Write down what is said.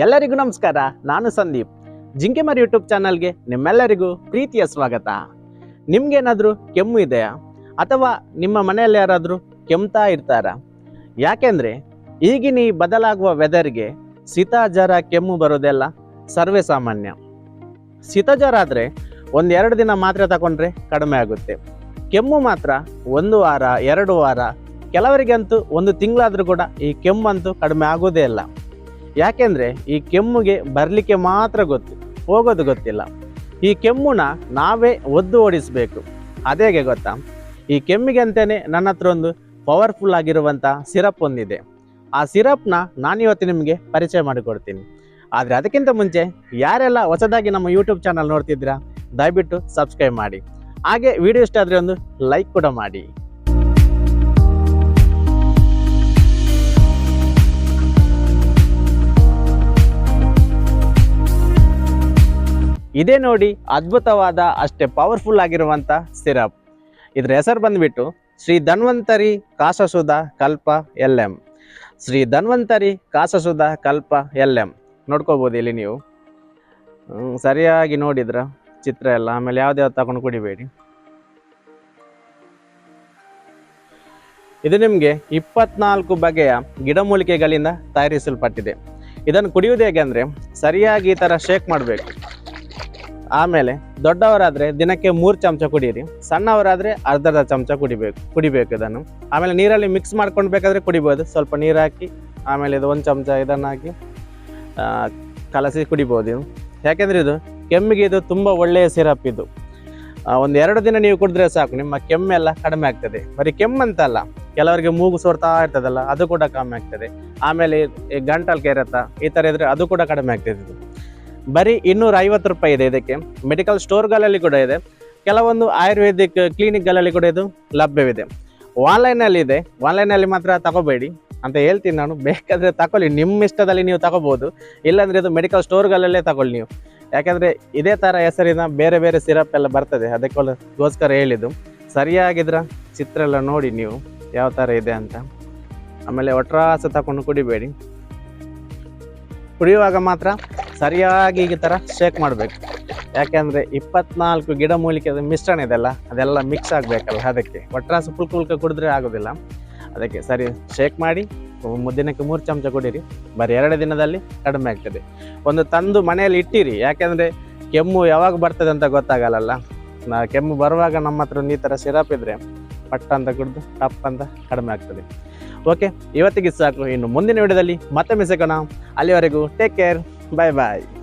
ಎಲ್ಲರಿಗೂ ನಮಸ್ಕಾರ, ನಾನು ಸಂದೀಪ್. ಜಿಂಕೆಮರಿ ಯೂಟ್ಯೂಬ್ ಚಾನಲ್ಗೆ ನಿಮ್ಮೆಲ್ಲರಿಗೂ ಪ್ರೀತಿಯ ಸ್ವಾಗತ. ನಿಮ್ಗೇನಾದರೂ ಕೆಮ್ಮು ಇದೆಯಾ? ಅಥವಾ ನಿಮ್ಮ ಮನೆಯಲ್ಲಿ ಯಾರಾದರೂ ಕೆಮ್ತಾ ಇರ್ತಾರ? ಯಾಕೆಂದ್ರೆ ಈಗಿನ ಈ ಬದಲಾಗುವ ವೆದರ್ಗೆ ಶೀತ ಜ್ವರ, ಕೆಮ್ಮು ಬರೋದೆಲ್ಲ ಸರ್ವೇ ಸಾಮಾನ್ಯ. ಶೀತ ಜ್ವರ ಆದರೆ ಒಂದೆರಡು ದಿನ ಮಾತ್ರೆ ತಗೊಂಡ್ರೆ ಕಡಿಮೆ ಆಗುತ್ತೆ. ಕೆಮ್ಮು ಮಾತ್ರ ಒಂದು ವಾರ, ಎರಡು ವಾರ, ಕೆಲವರಿಗಂತೂ ಒಂದು ತಿಂಗಳಾದರೂ ಕೂಡ ಈ ಕೆಮ್ಮಂತೂ ಕಡಿಮೆ ಆಗೋದೇ ಇಲ್ಲ. ಯಾಕೆಂದರೆ ಈ ಕೆಮ್ಮಿಗೆ ಬರಲಿಕ್ಕೆ ಮಾತ್ರ ಗೊತ್ತು, ಹೋಗೋದು ಗೊತ್ತಿಲ್ಲ. ಈ ಕೆಮ್ಮುನ ನಾವೇ ಒದ್ದು ಓಡಿಸಬೇಕು. ಅದೇಗೆ ಗೊತ್ತಾ? ಈ ಕೆಮ್ಮಿಗೆ ಅಂತಲೇ ನನ್ನ ಹತ್ರ ಒಂದು ಪವರ್ಫುಲ್ ಆಗಿರುವಂಥ ಸಿರಪ್ ಒಂದಿದೆ. ಆ ಸಿರಪ್ನ ನಾನಿವತ್ತು ನಿಮಗೆ ಪರಿಚಯ ಮಾಡಿಕೊಡ್ತೀನಿ. ಆದರೆ ಅದಕ್ಕಿಂತ ಮುಂಚೆ ಯಾರೆಲ್ಲ ಹೊಸದಾಗಿ ನಮ್ಮ ಯೂಟ್ಯೂಬ್ ಚಾನಲ್ ನೋಡ್ತಿದ್ದೀರಾ, ದಯವಿಟ್ಟು ಸಬ್ಸ್ಕ್ರೈಬ್ ಮಾಡಿ. ಹಾಗೆ ವಿಡಿಯೋ ಇಷ್ಟ ಆದರೆ ಒಂದು ಲೈಕ್ ಕೂಡ ಮಾಡಿ. ಇದೇ ನೋಡಿ ಅದ್ಭುತವಾದ, ಅಷ್ಟೇ ಪವರ್ಫುಲ್ ಆಗಿರುವಂಥ ಸಿರಪ್. ಇದರ ಹೆಸರು ಬಂದ್ಬಿಟ್ಟು Shri Dhanvantari Kasasudha Kalpa L M. Shri Dhanvantari Kasasudha Kalpa L M. ನೋಡ್ಕೋಬೋದು ಇಲ್ಲಿ ನೀವು. ಸರಿಯಾಗಿ ನೋಡಿದ್ರ ಚಿತ್ರ ಎಲ್ಲ. ಆಮೇಲೆ ಯಾವ್ದ್ಯಾವ್ದು ತಗೊಂಡು ಕುಡಿಬೇಡಿ. ಇದು ನಿಮಗೆ ಇಪ್ಪತ್ನಾಲ್ಕು ಬಗೆಯ ಗಿಡಮೂಲಿಕೆಗಳಿಂದ ತಯಾರಿಸಲ್ಪಟ್ಟಿದೆ. ಇದನ್ನು ಕುಡಿಯುವುದು ಹೇಗೆ ಅಂದರೆ ಸರಿಯಾಗಿ ಈ ಥರ ಶೇಕ್ ಮಾಡಬೇಕು. ಆಮೇಲೆ ದೊಡ್ಡವರಾದರೆ ದಿನಕ್ಕೆ ಮೂರು ಚಮಚ ಕುಡಿಯಿರಿ ಸಣ್ಣವರಾದರೆ ಅರ್ಧರ್ಧ ಚಮಚ ಕುಡಿಬೇಕು ಕುಡಿಬೇಕು ಇದನ್ನು. ಆಮೇಲೆ ನೀರಲ್ಲಿ ಮಿಕ್ಸ್ ಮಾಡ್ಕೊಂಡು ಬೇಕಾದರೆ ಕುಡಿಬೋದು. ಸ್ವಲ್ಪ ನೀರು ಹಾಕಿ, ಆಮೇಲೆ ಇದು ಒಂದು ಚಮಚ ಇದನ್ನು ಹಾಕಿ ಕಲಸಿ ಕುಡಿಬೋದು ಯಾಕೆಂದ್ರೆ ಇದು ಕೆಮ್ಮಿಗೆ ಇದು ತುಂಬ ಒಳ್ಳೆಯ ಸಿರಪ್ ಇದು. ಒಂದು ಎರಡು ದಿನ ನೀವು ಕುಡಿದ್ರೆ ಸಾಕು, ನಿಮ್ಮ ಕೆಮ್ಮೆಲ್ಲ ಕಡಿಮೆ ಆಗ್ತದೆ. ಬರೀ ಕೆಮ್ಮಂತಲ್ಲ, ಕೆಲವರಿಗೆ ಮೂಗು ಸೋರ್ತಾ ಇರ್ತದಲ್ಲ, ಅದು ಕೂಡ ಕಮ್ಮಿ ಆಗ್ತದೆ. ಆಮೇಲೆ ಗಂಟಲ್ ಕೆರೆತ, ಈ ಥರ ಇದ್ರೆ ಅದು ಕೂಡ ಕಡಿಮೆ ಆಗ್ತದೆ ಇದು. ಬರೀ ಇನ್ನೂರ ಐವತ್ತು ರೂಪಾಯಿ ಇದೆ ಇದಕ್ಕೆ. ಮೆಡಿಕಲ್ ಸ್ಟೋರ್ಗಳಲ್ಲಿ ಕೂಡ ಇದೆ. ಕೆಲವೊಂದು ಆಯುರ್ವೇದಿಕ್ ಕ್ಲಿನಿಕ್ಗಳಲ್ಲಿ ಕೂಡ ಇದು ಲಭ್ಯವಿದೆ. ಆನ್ಲೈನಲ್ಲಿ ಇದೆ. ಆನ್ಲೈನಲ್ಲಿ ಮಾತ್ರ ತಗೋಬೇಡಿ ಅಂತ ಹೇಳ್ತೀನಿ ನಾನು. ಬೇಕಾದರೆ ತಗೊಳ್ಳಿ. ನಿಮ್ಮ ಇಷ್ಟದಲ್ಲಿ ನೀವು ತಗೋಬೋದು. ಇಲ್ಲಾಂದರೆ ಇದು ಮೆಡಿಕಲ್ ಸ್ಟೋರ್ಗಳಲ್ಲೇ ತಗೊಳ್ಳಿ ನೀವು. ಯಾಕೆಂದರೆ ಇದೇ ಥರ ಹೆಸರಿನ ಬೇರೆ ಬೇರೆ ಸಿರಪ್ ಎಲ್ಲ ಬರ್ತದೆ. ಅದಕ್ಕೋಸ್ಕರ ಹೇಳಿದ್ದು. ಸರಿಯಾಗಿದ್ರ ಚಿತ್ರ ಎಲ್ಲ ನೋಡಿ ನೀವು ಯಾವ ಥರ ಇದೆ ಅಂತ. ಆಮೇಲೆ ಒಟ್ರಾಸ ತಗೊಂಡು ಕುಡಿಬೇಡಿ. ಕುಡಿಯುವಾಗ ಮಾತ್ರ ಸರಿಯಾಗಿ ಈ ಥರ ಶೇಕ್ ಮಾಡಬೇಕು. ಯಾಕೆಂದರೆ ಇಪ್ಪತ್ನಾಲ್ಕು ಗಿಡಮೂಲಿಕೆದ ಮಿಶ್ರಣ ಇದೆಲ್ಲ ಅದೆಲ್ಲ ಮಿಕ್ಸ್ ಆಗಬೇಕಲ್ಲ ಅದಕ್ಕೆ. ಒಟ್ರಾಸು ಪುಲ್ಕ ಪುಲ್ಕ ಕುಡಿದ್ರೆ ಆಗೋದಿಲ್ಲ. ಅದಕ್ಕೆ ಸರಿ ಶೇಕ್ ಮಾಡಿ ದಿನಕ್ಕೆ ಮೂರು ಚಮಚ ಕುಡೀರಿ. ಬರೀ ಎರಡು ದಿನದಲ್ಲಿ ಕಡಿಮೆ ಆಗ್ತದೆ. ಒಂದು ತಂದು ಮನೆಯಲ್ಲಿ ಇಟ್ಟಿರಿ. ಯಾಕೆಂದರೆ ಕೆಮ್ಮು ಯಾವಾಗ ಬರ್ತದೆ ಅಂತ ಗೊತ್ತಾಗಲ್ಲ ನಾ ಕೆಮ್ಮು ಬರುವಾಗ ನಮ್ಮ ಹತ್ರ ಈ ಥರ ಸಿರಪ್ ಇದ್ದರೆ ಪಟ್ಟ ಅಂತ ಕುಡಿದು ಟಪ್ ಅಂತ ಕಡಿಮೆ ಆಗ್ತದೆ. ಓಕೆ ಇವತ್ತಿಗೆ ಸಾಕು. ಇನ್ನು ಮುಂದಿನ ವಿಡಿಯೋದಲ್ಲಿ ಮತ್ತೆ ಸಿಗೋಣ. ಅಲ್ಲಿವರೆಗೂ ಟೇಕ್ ಕೇರ್ Bye bye.